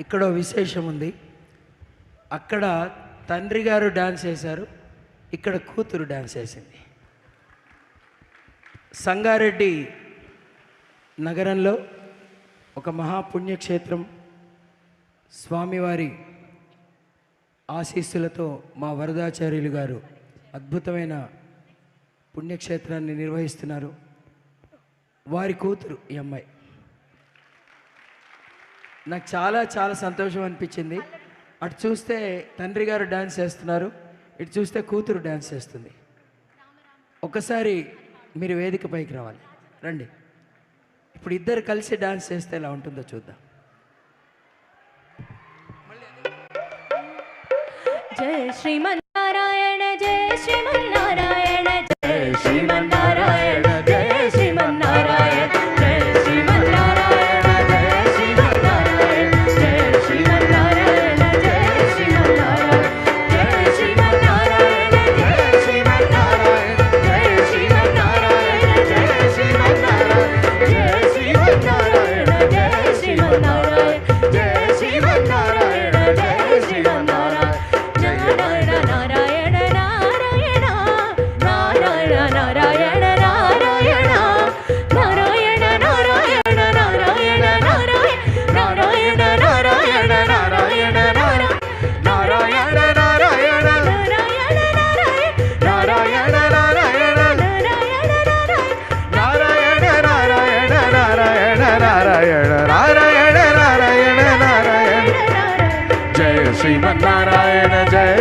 ఇక్కడ విశేషం ఉంది. అక్కడ తండ్రి గారు డ్యాన్స్ వేశారు ఇక్కడ కూతురు డ్యాన్స్ వేసింది సంగారెడ్డి నగరంలో ఒక మహాపుణ్యక్షేత్రం స్వామివారి ఆశీస్సులతో మా వరదాచార్యులు గారు అద్భుతమైన పుణ్యక్షేత్రాన్ని నిర్వహిస్తున్నారు. వారి కూతురు ఈ అమ్మాయి. నాకు చాలా చాలా సంతోషం అనిపించింది. అటు చూస్తే తండ్రి గారు డ్యాన్స్ చేస్తున్నారు. ఇటు చూస్తే కూతురు డ్యాన్స్ చేస్తుంది. ఒకసారి మీరు వేదిక పైకి రావాలి. రండి. ఇప్పుడు ఇద్దరు కలిసి డ్యాన్స్ చేస్తే ఎలా ఉంటుందో చూద్దాం. జయ శ్రీమన్నారాయణ జయ శ్రీమన్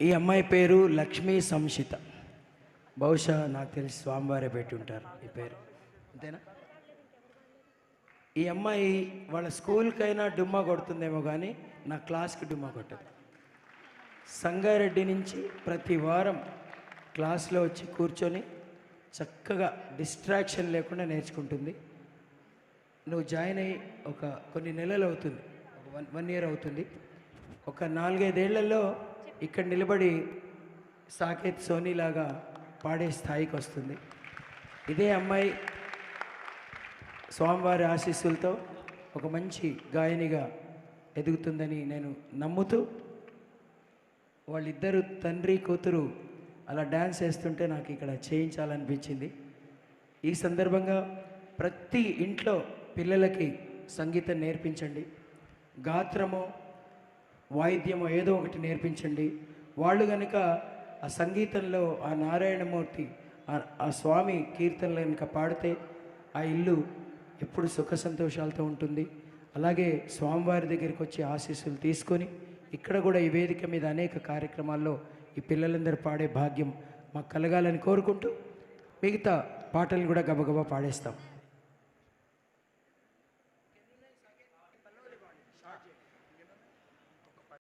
ఈ అమ్మాయి పేరు లక్ష్మీ సంషిత బహుశా నాకు తెలిసి స్వామివారే పెట్టి ఉంటారు ఈ పేరు. అంతేనా? ఈ అమ్మాయి వాళ్ళ స్కూల్కైనా డుమ్మా కొడుతుందేమో కానీ నా క్లాస్కి డుమ్మా కొట్టదు. సంగారెడ్డి నుంచి ప్రతి వారం క్లాస్లో వచ్చి కూర్చొని చక్కగా డిస్ట్రాక్షన్ లేకుండా నేర్చుకుంటుంది. నువ్వు జాయిన్ అయ్యి ఒక కొన్ని నెలలు అవుతుంది. వన్ వన్ ఇయర్ అవుతుంది. ఒక నాలుగైదేళ్ళలో ఇక్కడ నిలబడి సాకేత్ సోనీ లాగా పాడే స్థాయికి వస్తుంది. ఇదే అమ్మాయి స్వామివారి ఆశీస్సులతో ఒక మంచి గాయనిగా ఎదుగుతుందని నేను నమ్ముతూ వాళ్ళిద్దరు తండ్రి కూతురు అలా డ్యాన్స్ వేస్తుంటే నాకు ఇక్కడ చేయించాలనిపించింది. ఈ సందర్భంగా ప్రతి ఇంట్లో పిల్లలకి సంగీతం నేర్పించండి. గాత్రమో వాయిద్యమో ఏదో ఒకటి నేర్పించండి. వాళ్ళు కనుక ఆ సంగీతంలో ఆ నారాయణమూర్తి ఆ- ఆ స్వామి కీర్తనలు కనుక పాడితే ఆ ఇల్లు ఎప్పుడు సుఖ సంతోషాలతో ఉంటుంది. అలాగే స్వామివారి దగ్గరికి వచ్చి ఆశీస్సులు తీసుకొని ఇక్కడ కూడా ఈ వేదిక మీద అనేక కార్యక్రమాల్లో ఈ పిల్లలందరూ పాడే భాగ్యం మాకు కలగాలని కోరుకుంటూ మిగతా పాటలు కూడా గబగబా పాడేస్తాం.